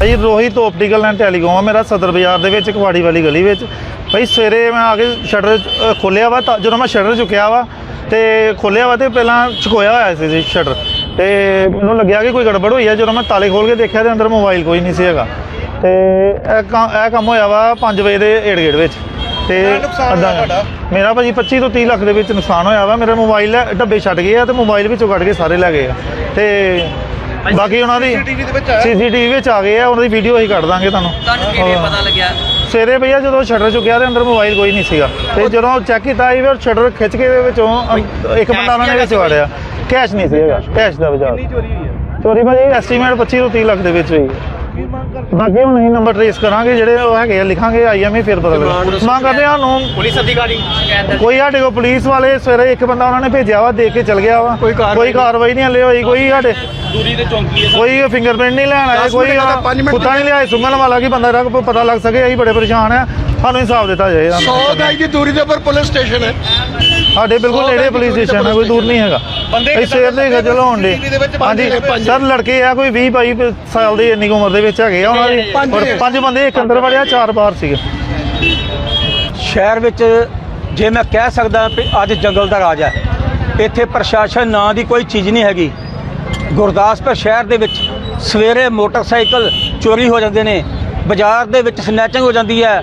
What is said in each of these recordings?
Bhai Rohit optical and telecom ਆ ਮੇਰਾ ਸਦਰ ਬਾਜ਼ਾਰ ਦੇ ਵਿੱਚ ਕਵਾੜੀ ਵਾਲੀ ਗਲੀ ਵਿੱਚ। ਭਾਈ ਸਵੇਰੇ ਮੈਂ ਆ ਕੇ ਸ਼ਟਰ ਖੋਲਿਆ ਵਾ ਤਾਂ ਜਦੋਂ ਮੈਂ ਸ਼ਟਰ ਚੁੱਕਿਆ ਵਾ ਤੇ ਖੋਲਿਆ ਵਾ ਤੇ ਪਹਿਲਾਂ ਚੁਕੋਇਆ ਹੋਇਆ ਸੀ ਜੀ ਸ਼ਟਰ ਤੇ ਮੈਨੂੰ ਲੱਗਿਆ ਕਿ ਕੋਈ ਗੜਬੜ ਹੋਈ ਹੈ ਜਦੋਂ ਮੈਂ ਤਾਲੇ ਖੋਲ ਕੇ ਦੇਖਿਆ ਤੇ ਅੰਦਰ ਮੋਬਾਈਲ ਕੋਈ ਨਹੀਂ ਸੀ ਹੈਗਾ। ਤੇ ਇਹ ਕੰਮ ਇਹ ਕੰਮ ਹੋਇਆ ਵਾ 5 ਵਜੇ ਦੇ ਏੜ ਗੇੜ ਵਿੱਚ। ਤੇ ਅੱਧਾ ਮੇਰਾ ਭਾਜੀ 25 ਤੋਂ 30 ਲੱਖ ਦੇ ਵਿੱਚ ਨੁਕਸਾਨ ਹੋਇਆ ਵਾ। ਮੇਰਾ ਮੋਬਾਈਲ ਡੱਬੇ ਛੱਡ ਗਏ ਆ ਤੇ ਮੋਬਾਈਲ ਵਿੱਚੋਂ ਕੱਢ ਕੇ ਸਾਰੇ ਲੈ ਗਏ ਆ। ਤੇ ਬਾਕੀ ਉਹਨਾਂ ਦੀ ਸੀਸੀਟੀਵੀ ਦੇ ਵਿੱਚ ਆਇਆ। ਸੀਸੀਟੀਵੀ ਵਿੱਚ ਆ ਗਏ ਆ ਉਹਨਾਂ ਦੀ ਵੀਡੀਓ ਅਸੀਂ ਕੱਢ ਦਾਂਗੇ ਤੁਹਾਨੂੰ। ਤੁਹਾਨੂੰ ਕਿਵੇਂ ਪਤਾ ਲੱਗਿਆ? ਸਵੇਰੇ ਭਈਆ ਜਦੋਂ ਸ਼ਟਰ ਚੁੱਕਿਆ ਤੇ ਅੰਦਰ ਮੋਬਾਈਲ ਕੋਈ ਨਹੀਂ ਸੀਗਾ। ਤੇ ਜਦੋਂ ਚੈੱਕ ਕੀਤਾ ਇਹ ਸ਼ਟਰ ਖਿੱਚ ਕੇ ਦੇ ਵਿੱਚੋਂ ਅੰ- ਇੱਕ ਬੰਦਾ ਉਹਨਾਂ ਨੇ ਵਿੱਚ ਵੜਿਆ। ਕੈਸ਼ ਨਹੀਂ ਸੀਗਾ ਕੈਸ਼ ਦਾ ਬਚਾਅ ਚੋਰੀ ਹੋਈ ਹੈ? ਚੋਰੀ ਭਾਜੀ ਐਸਟੀਮੇਟ 25 ਤੋਂ 30 ਲੱਖ ਦੇ ਵਿੱਚ ਹੋਈ। ਕਰ ਬਾਕੀ ਹੁਣ ਅਸੀਂ ਨੰਬਰ ਟ੍ਰੇਸ ਕਰਾਂਗੇ ਜਿਹੜੇ ਉਹ ਹੈਗੇ ਆ ਲਿਖਾਂਗੇ ਆਈਐਮਏ ਫਿਰ ਪਤਾ ਲੱਗਾ ਮੰਗ ਕਰਦੇ ਆ ਨੂੰ ਪੁਲਿਸ ਅਧਿਕਾਰੀ। ਕੋਈ ਸਾਡੇ ਕੋਲ ਪੁਲਿਸ ਵਾਲੇ ਸਵੇਰੇ ਇੱਕ ਬੰਦਾ ਉਹਨਾਂ ਨੇ ਭੇਜਿਆ ਵਾ ਦੇਖ ਕੇ ਚਲ ਗਿਆ ਵਾ। ਕੋਈ ਕਾਰਵਾਈ ਨਹੀਂ ਹਲੇ ਹੋਈ ਕੋਈ ਸਾਡੇ ਦੂਰੀ ਤੇ ਚੌਂਕੀ ਹੈ ਕੋਈ ਫਿੰਗਰਪ੍ਰਿੰਟ ਨਹੀਂ ਲੈਣ ਆਇਆ ਕੋਈ ਕੁੱਤਾ ਨਹੀਂ ਲਿਆਏ ਸੁੰਗਣ ਵਾਲਾ ਕੀ ਬੰਦਾ ਦਾ ਪਤਾ ਲੱਗ ਸਕੇ ਅਸੀਂ ਬੜੇ ਪਰੇਸ਼ਾਨ ਆ। ਸਾਨੂੰ ਇਨਸਾਫ ਦਿੱਤਾ ਜਾਏ ਸੌ ਗਜ ਦੀ ਦੂਰੀ ਦੇ ਉੱਪਰ ਪੁਲਿਸ ਸਟੇਸ਼ਨ ਹੈ। ਸਾਡੇ ਬਿਲਕੁਲ ਨੇੜੇ ਪੁਲਿਸ ਸਟੇਸ਼ਨ ਹੈ ਕੋਈ ਦੂਰ ਨਹੀਂ ਹੈਗਾ। ਬੰਦੇ ਅਸੀਂ ਸਵੇਰ ਦੇ ਖੱਜਲ ਹੋਣ ਦੇ। ਹਾਂਜੀ ਸਰ ਲੜਕੇ ਆ ਕੋਈ 20 22 ਸਾਲ ਦੀ ਇੰਨੀ ਕੁ ਉਮਰ ਦੇ ਵਿੱਚ ਹੈਗੇ ਆ ਉਹਨਾਂ ਦੀ। ਔਰ ਪੰਜ ਬੰਦੇ ਇੱਕ ਅੰਦਰ ਵੜਿਆ ਚਾਰ ਬਾਹਰ ਸੀਗੇ। ਸ਼ਹਿਰ ਵਿੱਚ ਜੇ ਮੈਂ ਕਹਿ ਸਕਦਾ ਵੀ ਅੱਜ ਜੰਗਲ ਦਾ ਰਾਜ ਹੈ ਇੱਥੇ ਪ੍ਰਸ਼ਾਸਨ ਨਾਂ ਦੀ ਕੋਈ ਚੀਜ਼ ਨਹੀਂ ਹੈਗੀ। ਗੁਰਦਾਸਪੁਰ ਸ਼ਹਿਰ ਦੇ ਵਿੱਚ ਸਵੇਰੇ ਮੋਟਰਸਾਈਕਲ ਚੋਰੀ ਹੋ ਜਾਂਦੇ ਨੇ ਬਾਜ਼ਾਰ ਦੇ ਵਿੱਚ ਸਨੈਚਿੰਗ ਹੋ ਜਾਂਦੀ ਹੈ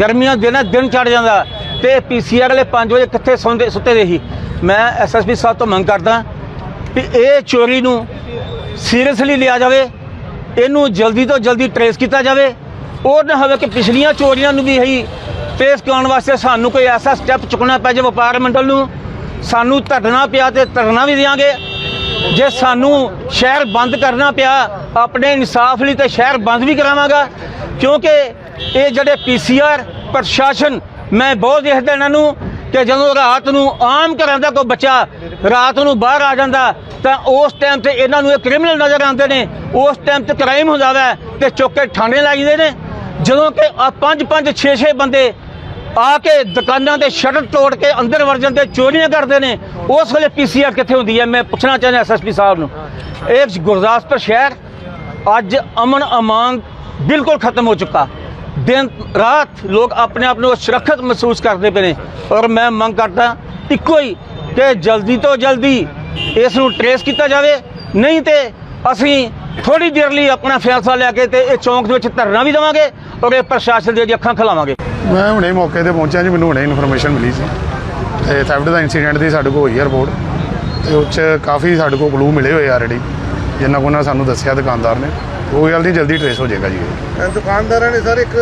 ਗਰਮੀਆਂ ਦੇ ਦਿਨ ਦਿਨ ਚੜ ਜਾਂਦਾ ਤੇ ਪੀਸੀਆਰ ਅਗਲੇ 5 ਵਜੇ ਕਿੱਥੇ ਸੌਂਦੇ ਸੁੱਤੇ ਦੇ ਸੀ ਮੈਂ ਐਸਐਸਪੀ ਸਾਹਿਬ ਤੋਂ ਮੰਗ ਕਰਦਾ ਵੀ ਇਹ ਚੋਰੀ ਨੂੰ ਸੀਰੀਅਸਲੀ ਲਿਆ ਜਾਵੇ, ਇਹਨੂੰ ਜਲਦੀ ਤੋਂ ਜਲਦੀ ਟਰੇਸ ਕੀਤਾ ਜਾਵੇ। ਉਹ ਨਾ ਹੋਵੇ ਕਿ ਪਿਛਲੀਆਂ ਚੋਰੀਆਂ ਨੂੰ ਵੀ ਇਹੀ ਟਰੇਸ ਕਰਾਉਣ ਵਾਸਤੇ ਸਾਨੂੰ ਕੋਈ ਐਸਾ ਸਟੈਪ ਚੁੱਕਣਾ ਪੈ ਜਾਵੇ ਵਪਾਰ ਮੰਡਲ ਨੂੰ। ਸਾਨੂੰ ਧਰਨਾ ਪਿਆ ਤੇ ਧਰਨਾ ਵੀ ਦਿਆਂਗੇ। ਜੇ ਸਾਨੂੰ ਸ਼ਹਿਰ ਬੰਦ ਕਰਨਾ ਪਿਆ, ਆਪਣੇ ਇਨਸਾਫ ਲਈ ਤੇ ਸ਼ਹਿਰ ਬੰਦ ਵੀ ਕਰਾਵਾਂਗਾ। ਕਿਉਂਕਿ ਇਹ ਜਿਹੜੇ ਪੀਸੀਆਰ ਪ੍ਰਸ਼ਾਸਨ, ਮੈਂ ਬਹੁਤ ਦੇਖਦਾ ਇਹਨਾਂ ਨੂੰ ਕਿ ਜਦੋਂ ਰਾਤ ਨੂੰ ਆਮ ਘਰਾਂ ਦਾ ਕੋਈ ਬੱਚਾ ਰਾਤ ਨੂੰ ਬਾਹਰ ਆ ਜਾਂਦਾ, ਤਾਂ ਉਸ ਟਾਈਮ ਤੇ ਇਹਨਾਂ ਨੂੰ ਇਹ ਕ੍ਰਿਮੀਨਲ ਨਜ਼ਰ ਆਉਂਦੇ ਨੇ। ਉਸ ਟਾਈਮ ਤੇ ਕ੍ਰਾਈਮ ਹੋ ਜਾਂਦਾ ਤੇ ਚੁੱਕ ਕੇ ਥਾਣੇ ਲੱਗ ਜਾਂਦੇ ਨੇ। ਜਦੋਂ ਕਿ ਆ ਪੰਜ ਪੰਜ 6 6 ਬੰਦੇ ਆ ਕੇ ਦੁਕਾਨਾਂ ਦੇ ਸ਼ਟਰ ਤੋੜ ਕੇ ਅੰਦਰ ਵਰਜਨ 'ਤੇ ਚੋਰੀਆਂ ਕਰਦੇ ਨੇ। ਉਸ ਵੇਲੇ ਪੀਸੀਆਰ ਕਿੱਥੇ ਹੁੰਦੀ ਹੈ? ਮੈਂ ਪੁੱਛਣਾ ਚਾਹੁੰਦਾ ਐਸਐਸਪੀ ਸਾਹਿਬ ਨੂੰ। ਇਹ ਗੁਰਦਾਸਪੁਰ ਸ਼ਹਿਰ ਅੱਜ ਅਮਨ ਅਮਾਨ ਬਿਲਕੁਲ ਖਤਮ ਹੋ ਚੁੱਕਾ। ਦਿਨ, ਰਾਤ ਲੋਕ ਆਪਣੇ ਆਪ ਨੂੰ ਸੁਰੱਖਿਅਤ ਮਹਿਸੂਸ ਕਰਦੇ ਪਏ ਨੇ। ਔਰ ਮੈਂ ਮੰਗ ਕਰਦਾ ਇੱਕੋ ਹੀ ਕਿ ਜਲਦੀ ਤੋਂ ਜਲਦੀ ਇਸ ਨੂੰ ਟਰੇਸ ਕੀਤਾ ਜਾਵੇ। ਨਹੀਂ ਤੇ ਅਸੀਂ ਥੋੜੀ ਦੇਰ ਲਈ ਆਪਣਾ ਫੈਸਲਾ ਲੈ ਕੇ ਤੇ ਇਹ ਚੌਂਕ ਦੇ ਵਿੱਚ ਧਰਨਾ ਵੀ ਦੇਵਾਂਗੇ ਔਰ ਇਹ ਪ੍ਰਸ਼ਾਸਨ ਦੀਆਂ ਅੱਖਾਂ ਖਿਲਾਵਾਂਗੇ। ਮੈਂ ਹੁਣੇ ਮੌਕੇ ਤੇ ਪਹੁੰਚਿਆ ਜੀ ਮੈਨੂੰ ਹੁਣੇ ਇਨਫੋਰਮੇਸ਼ਨ ਮਿਲੀ ਸੀ। ਤੇ ਥੈਫਟ ਦਾ ਇਨਸੀਡੈਂਟ ਦੀ ਸਾਡੇ ਕੋਲ ਹੋਈ ਹੈ ਰਿਪੋਰਟ ਤੇ ਉਹ 'ਚ ਕਾਫੀ ਸਾਡੇ ਕੋਲ ਕਲੂ ਮਿਲੇ ਹੋਏ ਆਲਰੇਡੀ ਜਿੰਨਾ ਕੋ ਉਹਨਾਂ ਸਾਨੂੰ ਦੱਸਿਆ ਦੁਕਾਨਦਾਰ ਨੇ। ਉਹ ਗੱਲ ਨਹੀਂ ਜਲਦੀ ਟਰੇਸ ਹੋ ਜਾਏਗਾ ਜੀ। ਦੁਕਾਨਦਾਰਾਂ ਨੇ ਸਰ ਇੱਕ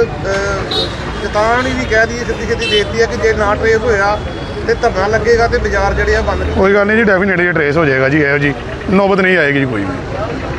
ਚੇਤਾਵਨੀ ਵੀ ਕਹਿ ਦੀ ਸਿੱਧੀ ਸਿੱਧੀ ਦੇਤੀ ਹੈ ਕਿ ਜੇ ਨਾ ਟਰੇਸ ਹੋਇਆ ਤੇ ਧਰਨਾ ਲੱਗੇਗਾ ਤੇ ਬਾਜ਼ਾਰ ਜਿਹੜੇ ਆ ਬੰਦ ਕੋਈ ਗੱਲ ਨਹੀਂ ਜੀ ਡੈਫੀਨੇਟਲੀ ਟਰੇਸ ਹੋ ਜਾਏਗਾ ਜੀ ਇਹੋ ਜੀ। ਨੌਬਤ ਨਹੀਂ ਆਏਗੀ ਜੀ ਕੋਈ ਵੀ।